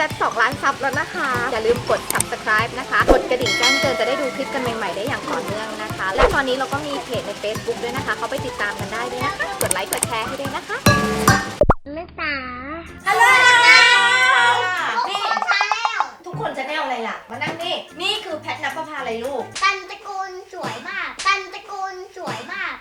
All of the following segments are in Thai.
จะ 2 ล้านซับแล้วนะคะ อย่าลืมกด subscribe นะคะ กดกระดิ่งแจ้งเตือนจะได้ดูคลิปกันใหม่ ๆ ได้อย่างต่อเนื่องนะคะ และตอนนี้เราก็มีเพจใน Facebook ด้วยนะคะ เขาไปติดตามกันได้ด้วยนะคะ กดไลค์กดแชร์ให้ด้วยนะคะแม่ตาฮัลโหลนี่ชาแนลทุกคนจะแนวอะไรล่ะ มานั่งนี่ นี่คือแพทนภพาอะไรลูก ตันตระกูลสวยมาก ตันตระกูลสวยมาก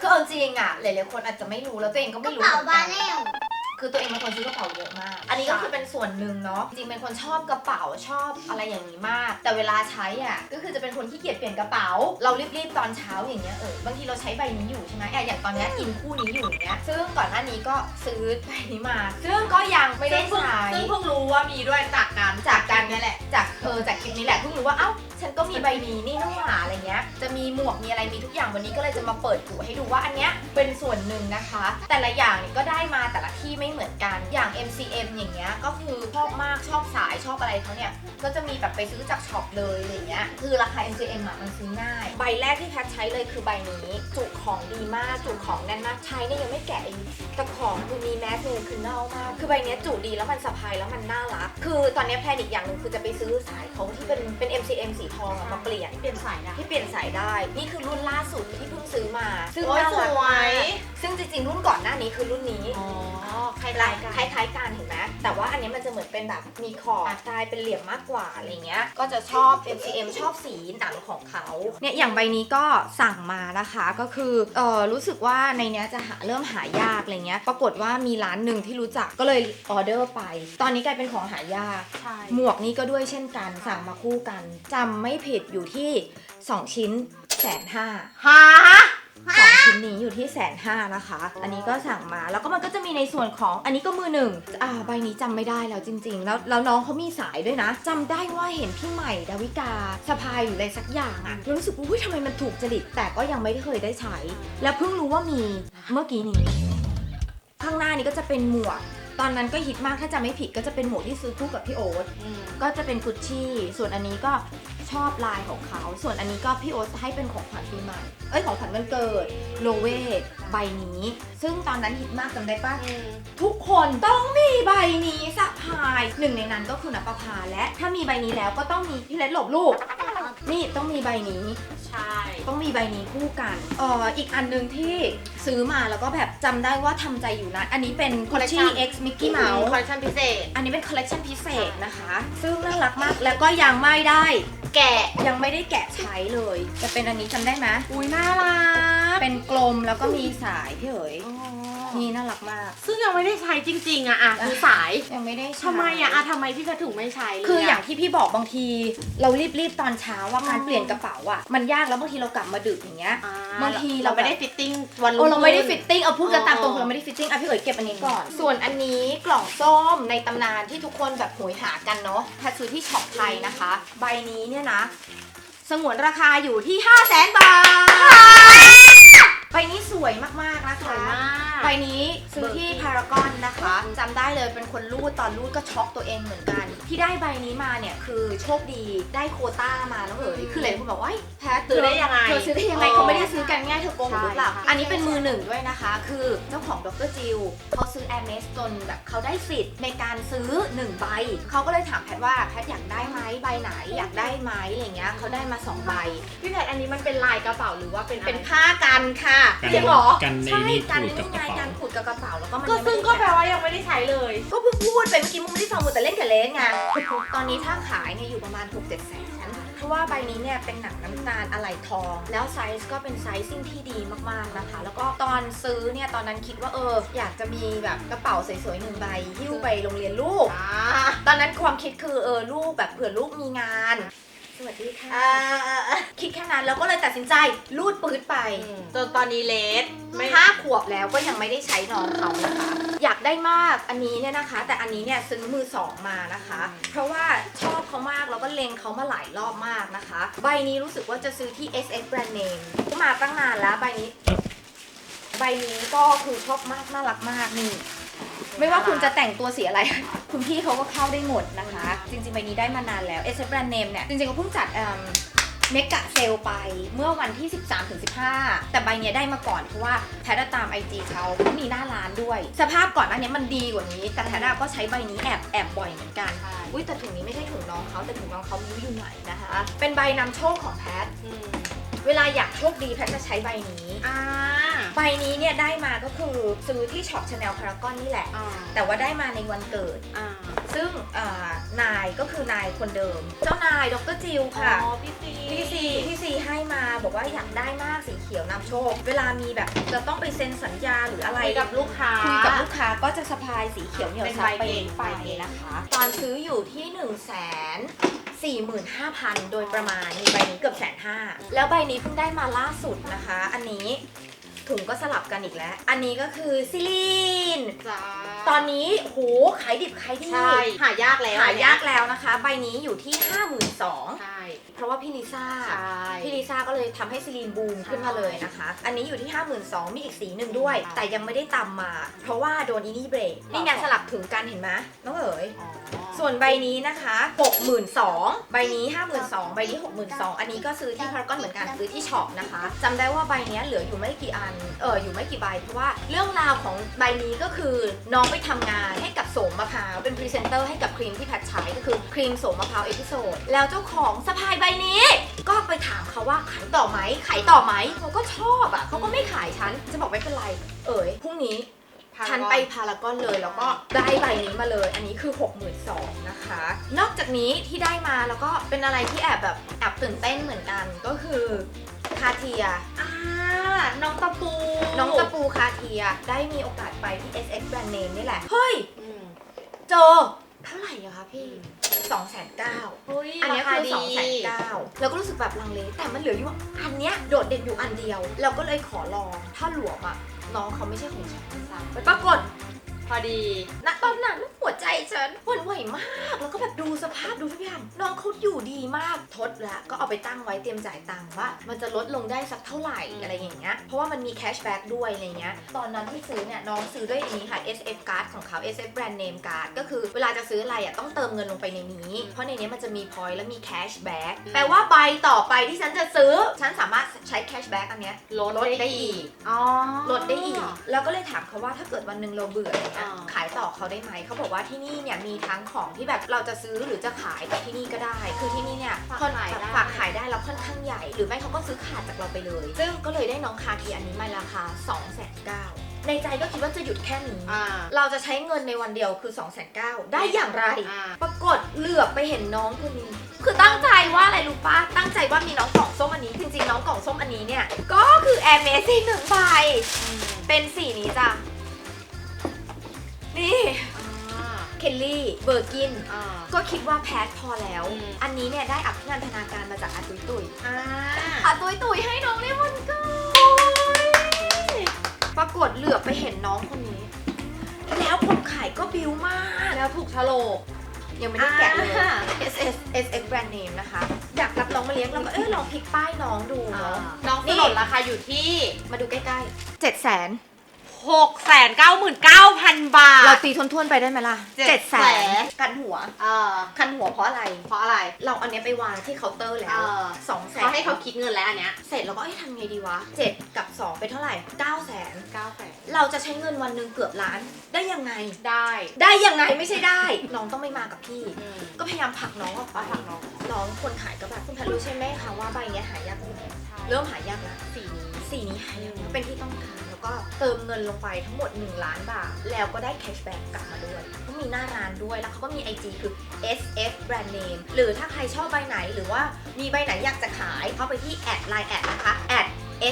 คือเอาจริงอะ หลายๆคนอาจจะไม่รู้แล้วตัวเองก็กไม่ระรู้เป๋าเหมือนบากันแนล คือตัวเองเป็นคนซื้อกระเป๋าเยอะมาก อันนี้ก็คือเป็นส่วนหนึ่งเนาะ จริงๆเป็นคนชอบกระเป๋าชอบอะไรอย่างนี้มาก แต่เวลาใช้อะ ก็คือจะเป็นคนที่เกียจเปลี่ยนกระเป๋า เรารีบๆตอนเช้าอย่างเงี้ยเออบางทีเราใช้ใบนี้อยู่ใช่ไหมแอบอย่างตอนเนี้ยอินคู่นี้อยู่อย่างเงี้ย ซึ่งก่อนหน้านี้ก็ซื้อใบนี้มา ซึ่งก็ยังไม่ได้ใช้ ซึ่งเพิ่งรู้ว่ามีด้วยจากการจากการนี่แหละ จากเออจากคลิปนี้แหละเพิ่งรู้ว่าเอ้าฉันก็มีใบนี้นี่น้องหาอะไรเงี้ย จะมีหมวกมีอะไรมีทุกอย่างวันนี้ก็เลยจะมาเปิดกูให้ดูว่าอันเนี้ยเป็นส่วนหนึ่งนะคะ แต่ละอย่างเนี่ยก็ได้มาแต่ละที่ไม่เหมือนกันอย่าง MCM อย่างเงี้ยก็คือชอบมากชอบสายชอบอะไรเขาเนี่ยก็จะมีแบบไปซื้อจากช็อปเลยอะไรเงี้ยคือราคา MCM อะมันซื้อง่าย ใบแรกที่แพทใช้เลยคือใบนี้จุของดีมากจุของแน่นมากใช้เนี่ยยังไม่แกะเองแต่ของคือมีแมสเลยคือเน่ามากคือใบเนี้ยจุดีแล้วมันสะพายแล้วมันน่ารัก คือตอนเนี้ยแพลนอีกอย่างหนึ่งคือจะไปซื้อสายเขาที่เป็นเป็น MCM สีทองอะมาเปลี่ยนเปลี่ยนสายนะที่เปลี่ยนสายได้ นี่คือรุ่นล่าสุดที่เพิ่งซื้อมา ซึ่งโอ้ยน่าสรักวมายกซึ่งจริงๆรุ่นก่อนหน้านี้คือรุ่นนี้อ๋อใครลาลายยกันคล้ายๆกันเห็นไหมแต่ว่าอันนี้มันจะเหมือนเป็นแบบมีขอบลายเป็นเหลี่ยมมากกว่าอะไรเงี้ย ก็จะชอบ MCM ชอบสีหนังของเขาเนี่ยอย่างใบนี้ก็สั่งมานะคะก็คือเออรู้สึกว่าในเนี้ยจะหาเริ่มหายากอะไรเงี้ย ปรากฏว่ามีร้านหนึ่งที่รู้จักก็เลยออเดอร์ไป ตอนนี้กลายเป็นของหายากใช่หมวกนี้ก็ด้วยเช่นกันสั่งมาคู่กันจำไม่ผิดอยู่ที่ 2 ชิ้นแสนห้าฮะ สองชิ้นนี้อยู่ที่แสนห้านะคะ อันนี้ก็สั่งมาแล้วก็มันก็จะมีในส่วนของอันนี้ก็มือหนึ่งอ่าใบนี้จำไม่ได้แล้วจริง ๆ แล้วแล้วน้องเขามีสายด้วยนะจำได้ว่าเห็นพี่ใหม่ดาวิกาสะพายอยู่เลยสักอย่างอะรู้สึกว่าอุ้ยทำไมมันถูกจริตแต่ก็ยังไม่เคยได้ใช้ แล้วเพิ่งรู้ว่ามีเมื่อกี้นี้ข้างหน้านี้ก็จะเป็นหมวก ตอนนั้นก็ฮิตมากถ้าจำไม่ผิดก็จะเป็นหมวกที่ซื้อคู่กับพี่โอ๊ตก็จะเป็นกุชชี่ ส่วนอันนี้ก็ชอบลายของเขา ส่วนอันนี้ก็พี่โอ๊ตให้เป็นของขวัญปีใหม่ เอ้ยของขวัญวันเกิดโลเวใบนี้ ซึ่งตอนนั้นฮิตมากจำได้ปะทุกคนต้องมีใบนี้สะพาย หนึ่งในนั้นก็คือนับประพาและถ้ามีใบนี้แล้วก็ต้องมีพี่เล็ดหลบลูก นี่ต้องมีใบนี้ ใช่ ต้องมีใบนี้คู่กันเอ่ออีกอันหนึ่งที่ซื้อมาแล้วก็แบบจำได้ว่าทำใจอยู่นะ อันนี้เป็น Gucci X Mickey เมา Mouse คอลเลคชันพิเศษ อันนี้เป็นคอลเล t ชันพิเศษนะคะ ซึ่งน่ารักมากแล้วก็ยังไม่ได้ แกะ ยังไม่ได้แกะใช้เลย จะเป็นอันนี้จำได้ไหมอุ้ยน่ารัก เป็นกลมแล้วก็มีสายพี่เอ๋ย นี่น่ารักมาก ซึ่งยังไม่ได้ใช้จริง ๆอะอะคือสายยังไม่ได้ใช้ทำไมอะอะทำไมพี่แพทย์ถึงไม่ใช้เลยะคืออย่างที่พี่บอกบางที เรารีบๆตอนเช้าว่าการเปลี่ยนกระเป๋าอะมันยากแล้วบางทีเรากลับมาดึกอย่างเงี้ยอ่บางทีเราเราไม่ได้ฟิตติ้งวันโอ้รุ่งเราไม่ได้ขึ้นฟิตติ้งเอาพูดกันตามตรงอ๋อคือเราไม่ได้ฟิตติ้งอะพี่เอ๋ยเก็บอันนี้ก่อน ส่วนอันนี้กล่องส้มในตำนานที่ทุกคนแบบโหยหากันเนาะแพทซื้อที่ช็อปไทยนะคะ ใบนี้เนี่ยนะ สงวนราคาอยู่ที่ 5 0 0แสนบาทใบนี้สวยมากๆนะสวยคะมากใบนี้ซื้อที่พารากอนนะคะจำได้เลยเป็นคนรูดตอนรูดก็ช็อกตัวเองเหมือนกัน ที่ได้ใบนี้มาเนี่ยคือโชคดีได้โควต้ามาแล้วเอ๋ยคือหลายคนบอกว่าเฮ้ยแพทซื้อได้ยังไงเธอซื้อได้ยังไงอ๋อเขาไม่ได้ซื้อกันง่ายเธอโกงหรือเปล่าใช่อันนี้เป็นมือหนึ่งด้วยนะคะ คือเจ้าของดรจิลเขาซื้อแอร์เมสจนแบบเขาได้สิทธิ์ในการซื้อหนึ่งใบเขาก็เลยถามแพทว่าแพทอยากได้ไหมใบไหนอยากได้ไหมอะไรเงี้ยเขาได้มาสองใบพี่แพทย์อันนี้มันเป็นลายกระเป๋าหรือว่าเป็นอะไรเป็นผ้ากันค่ะกันจริงเหรอ กันในใช่นี่กันขูดกับนี่กไงระเป๋า การขูดกับกระเป๋าแล้วก็มันก็ยังไม่ซึ่งได้ก็แปลแกะว่ายังไม่ได้ใช้เลย ก็เพิ่งพูดไปเมื่อกี้มึงไม่ได้ฟังมึงแต่เล่นกับเลสไงตอนนี้ถ้าขายเนี่ยอยู่ประมาณ 6 7แสนเพราะว่าใบนี้เนี่ยเป็นหนังน้ำตาลอะไหล่ทอง แล้วไซส์ก็เป็นไซซิ่งที่ดีมากๆนะคะ แล้วก็ตอนซื้อเนี่ยตอนนั้นคิดว่าเออ อยากจะมีแบบกระเป๋าสวยๆหนึ่งใบหิ้วไปโรงเรียนลูกอ่าตอนนั้นความคิดคือเออลูกแบบเผื่อลูกมีงาน สวัสดีค่ะ คิดแค่นั้นแล้วก็เลยตัดสินใจลูดปื๊ดไปจนตอนนี้เลสไม่ห้าขวบแล้วก็ยังไม่ได้ใช้น้องเขานะคะอยากได้มากอันนี้เนี่ยนะคะ แต่อันนี้เนี่ยซื้อมือสองมานะคะ เพราะว่าชอบเขามากแล้วก็เลงเขามาหลายรอบมากนะคะ ใบนี้รู้สึกว่าจะซื้อที่ SS Brand Name มาตั้งนานแล้วใบนี้ ใบนี้ก็คือชอบมากน่ารักมากนี่ ไม่ว่าคุณจะแต่งตัวสีอะไร คุณพี่เขาก็เข้าได้หมดนะคะ จริงๆใบนี้ได้มานานแล้ว SS Brand Name เนี่ย จริงๆเขาเพิ่งจัดเอิ่มเมกะเซลไปเมื่อวันที่ 13ถึง15 แต่ใบเนี้ยได้มาก่อนเพราะว่าแพทย์ตามไอจีเขาเขามีหน้าร้านด้วย สภาพก่อนอันนี้มันดีกว่านี้ แต่แพทย์ก็ใช้ใบนี้แอบแอบบ่อยเหมือนกันใช่อุ้ยแต่ถุงนี้ไม่ใช่ถุงน้องเขาแต่ถุงน้องเขาไม่รู้อยู่ไหนนะคะ เป็นใบนำโชคของแพทอืมเวลาอยากโชคดีแพทจะใช้ใบนี้อ่า ใบนี้เนี่ยได้มาก็คือซื้อที่ช็อปชาแนลพารากอนนี่แหละ อ่าแต่ว่าได้มาในวันเกิด อ่าซึ่งเอ่อนายก็คือนายคนเดิม เจ้านายดรจิวค่ะ อ๋อพี่ซีพี่ซีพี่ซีให้มาบอกว่าอยากได้มากสีเขียวนำโชค เวลามีแบบจะต้องไปเซ็นสัญญาหรืออะไร คุยกับลูกค้า คุยกับลูกค้าก็จะสะพายสีเขียวเหนียวเป็นซับใบไปเก่งไปใบเก่งนะคะ ตอนซื้ออยู่ที่1นึ่งแสนสี่หมื่นห้าพันโดยประมาณมีใบนี้เกือบแสนห้าแล้วใบนี้เพิ่งได้มาล่าสุดนะคะ อันนี้ ถุงก็สลับกันอีกแล้ว อันนี้ก็คือซิลีนจ้าตอนนี้โหขายดิบขายดี ใช่ หายากแล้วหายากแล้วนะคะ ใบนี้อยู่ที่ 52,000ใช่ เพราะว่าพี่ลิซ่าใช่พี่ลิซ่าก็เลยทำให้ซิลีนบูมขึ้นมาเลยนะคะ อันนี้อยู่ที่ 52,000มีอีกสีหนึ่งด้วยใช่แต่ยังไม่ได้ตำมา เพราะว่าโดนอีนี่เบรกนี่ไงสลับถึงกันเห็นไหมน้องเอ๋ยอ๋อส่วนใบนี้นะคะ 62,000 ใบนี้ 52,000 ใบนี้ 62,000 อันนี้ก็ซื้อที่พารากอนเหมือนกันซื้อที่ช็อปนะคะจำได้ว่าใบเนี้ยเหลืออยู่ไม่กี่อัน เอออยู่ไม่กี่ใบ เพราะว่าเรื่องราวของใบนี้ก็คือน้องไปทำงานให้กับโสมมะพร้าว เป็นพรีเซนเตอร์ให้กับครีมที่แพทใช้ก็คือครีมโสมมะพร้าวเอพิโซด แล้วเจ้าของสะพายใบนี้ ก็ไปถามเขาว่าขายต่อไหมขายต่อไหมเขาก็ชอบอะเขาก็ไม่ขายฉันจะบอกไม่เป็นไร เอ๋ยพรุ่งนี้ฉันไปพารากอนเลยแล้วก็ได้ใบนี้มาเลย อันนี้คือ 62,000นะคะ นอกจากนี้ที่ได้มาแล้วก็เป็นอะไรที่แอบแบบแอบตื่นเต้นเหมือนกันก็คือคาเทียอ่าน้องตะปู น้องตะปูคาเทียได้มีโอกาสไปที่ SX Brand Name นี่แหละ เฮ้ยอืมโจ เท่าไหร่อะคะพี่2 9 0 0 0เฮ้ยอันเนี้ยราคือคา2 9ดี0 0 0แล้วก็รู้สึกแบบลังเลแต่มันเหลืออยู่อันเนี้ยโดดเด่นอยู่อันเดียว เราก็เลยขอลองถ้าหลวมอะน้องเขาไม่ใช่ของฉันปรากฏพอดีณตอนนั้น หัวใจฉันหวั่นไหวมาก แล้วก็แบบดูสภาพดูทุกอย่างน้องเขาอยู่ดีมากทดแล้วก็เอาไปตั้งไว้เตรียมจ่ายตังค์ว่า มันจะลดลงได้สักเท่าไหร่อะไรอย่างเงี้ยเพราะว่ามันมีแคชแบ็กด้วยอะไรเงี้ยตอนนั้นที่ซื้อเนี่ยน้องซื้อด้วยอันนี้ค่ะ SF card ของเขา SF brand name card ก็คือเวลาจะซื้ออะไรอะต้องเติมเงินลงไปในนี้ เพราะในนี้มันจะมี point และมีแคชแบ็กแปลว่าใบต่อไปที่ฉันจะซื้อ ฉันสามารถใช้แคชแบ็กอันเนี้ยลดลดได้อีกอ๋อลดได้อีก แล้วก็เลยถามเขาว่าถ้าเกิดวันหนึ่งเราเบื่ออะไรเงี้ยอ่าขายต่อเขาได้ไหมเขาบอกว่าที่นี่เนี่ยมีทั้งของที่แบบเราจะซื้อหรือจะขายกับที่นี่ก็ได้ คือที่นี่เนี่ยฝากค่อนขายได้ ฝากขายได้แล้วค่อนข้างใหญ่ หรือไม่เขาก็ซื้อขาดจากเราไปเลย ซึ่งก็เลยได้น้องคาทีอันนี้มาราคา 2 9 0 0 0ในใจก็คิดว่าจะหยุดแค่นี้ อ่า เราจะใช้เงินในวันเดียวคือ 2 9 0 0 0ได้อย่างไร อ่า ปรากฏเหลือบไปเห็นน้องคนนี้ คือตั้งใจว่าอะไรรู้ปะตั้งใจว่ามีน้องกล่องส้มอันนี้ จริงๆ น้องกล่องส้มอันนี้เนี่ย ก็คือ Air m a z i n หนึ่งใบ เป็นสีนี้จ้ะ นี่อ่าเคลลี่ เบอร์กิน อ่า ก็คิดว่าแพทพอแล้ว อืม อันนี้เนี่ยได้อภินันทนาการมาจากอาตุยตุยอ่าอาตุยตุยให้น้องในวันเกิดปรากฏเหลือบไปเห็นน้องคนนี้ แล้วคนขายก็บิวมาก แล้วถูกฉลก ยังไม่ได้แกะเลย อ่า S S S X brand name นะคะ อยากรับน้องมาเลี้ยงเราก็เออลองพลิกป้ายน้องดูเนาะน้องสนี่นนราคาอยู่ที่ มาดูใกล้ๆเจ็ดแสน 6 9 9 0 0 0 บาทเราตีทวนๆไปได้ไหมล่ะเจ็เจ็ดดแสแสนนกันหัว เออคันหัวเพราะอะไร เพราะอะไร เราเอาเนี้ยไปวางที่เคาน์เตอร์แล้เอวอสองแสนเขาให้เขาคิดเงินแล้วอันเนี้ยเสร็จแล้วก็เอ้ยทำไงดีวะเจ็ดกับสองเป็นเท่าไหร่เก้าแสน9แสนเราจะใช้เงินวันหนึ่งเกือบล้านได้ยังไง ได้ได้ยังไงไม่ใช่ได้ น้องต้องไม่มากับพี่ อืมก็พยายามผลักน้องออกไปป้าผักน้องน้องคนขายก็แบบคุณแพทรู้ใช่ไหมคะว่าใบเนี้ยหายากมากเริ่มหายากแล้วสีนี้ สีนี้หายากแล้วเป็นที่ต้องการแล้ว ก็เติมเงินลงไปทั้งหมด 1 ล้านบาท แล้วก็ได้แคชแบ็กกลับมาด้วยเขามีหน้าร้านด้วยแล้วเขาก็มี IG คือ SF brand name หรือถ้าใครชอบใบไหนหรือว่ามีใบไหนอยากจะขายเข้าไปที่แอดไลน์แอดนะคะแอด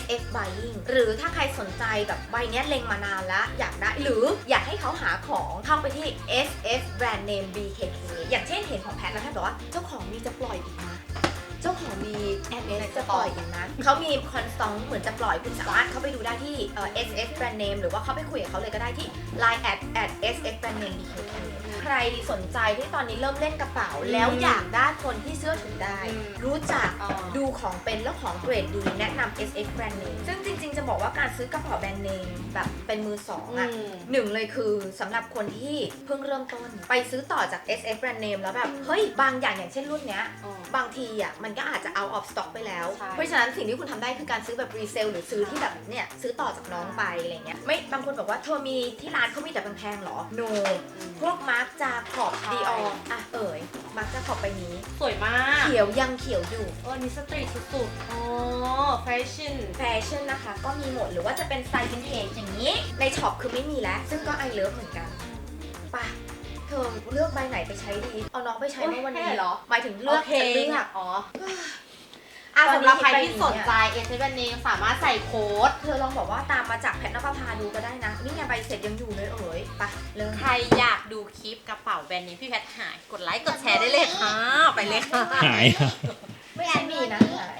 SF buying หรือถ้าใครสนใจแบบใบเนี้ยเล็งมานานแล้ว อยากได้หรืออยากให้เขาหาของเข้าไปที่ SF brand name BKK อย่างเช่นเห็นของแพทแล้วแพทบอกว่าเจ้าของมีจะปล่อยอีกนะ เจ้าของมีแอดเมสจะปล่อยอีกนะเขามีคอนสตองเหมือนจะปล่อยคุณสามารถเข้าไปดูได้ที่เอ่อ SF brand name หรือว่าเข้าไปคุยกับเขาเลยก็ได้ที่ line at at SF brand name BKK ใครสนใจที่ตอนนี้เริ่มเล่นกระเป๋า แล้วอยากได้คนที่เสื้อถือได้อืมรู้จักอ๋อดูของเป็นแล้วของเกรดดีแนะนำ SF แบรนด์เนมซึ่งจริง ๆ จะบอกว่าการซื้อกระเป๋าแบรนด์เนมแบบเป็นมือสองอะอืมหนึ่งเลยคือสำหรับคนที่เพิ่งเริ่มต้น ไปซื้อต่อจาก SF แบรนด์เนมแล้วแบบ เฮ้ย บางอย่างอย่างเช่นรุ่นเนี้ยอ๋อบางทีอะมันก็อาจจะเอาออฟสต็อกไปแล้ว ใช่ เพราะฉะนั้นสิ่งที่คุณทำได้คือการซื้อแบบรีเซลหรือซื้อที่แบบเนี่ยซื้อต่อจากน้องไปอะไรเงี้ยไม่บางคนบอกว่าเธอมีที่ร้านเขามีแต่แพงๆหรอ no อืมพวกมาร์กจาขอบใช่ ดีอออะเอ๋ยมาร์กจาขอบไปนี้ สวยมากเขียวยังเขียวอยู่เออนี่สตรีทสุดๆอ๋อแฟชั่น แฟชั่นนะคะ ก็มีหมดหรือว่าจะเป็นสไตล์วินเทจอย่างนี้ ในช็อปคือไม่มีแล้ว ซึ่งก็ไอเลิฟเหมือนกันไป่ะ เธอเลือกใบไหนไปใช้ดี เอาน้องไปใช้เมื่อวันนี้โอเคเหรอ หมายถึงเลือกโคจะเลือกอ๋อ อะตอนนี้สำหรับใครไปที่นี้สนใจเอสเนสามารถใส่โค้ด เธอลองบอกว่าตามมาจากแพทนภพาดูก็ได้นะ นี่ไงใบเสร็จยังอยู่เลยเอ๋ยไปเริ่ม ใครอยากดูคลิปกระเป๋าแบรนด์นี้พี่แพทหาย กดไลค์กดแชร์ได้เลยค่ะ ไปเลยค่ะ หายอะไม่ใช่มีนะหาย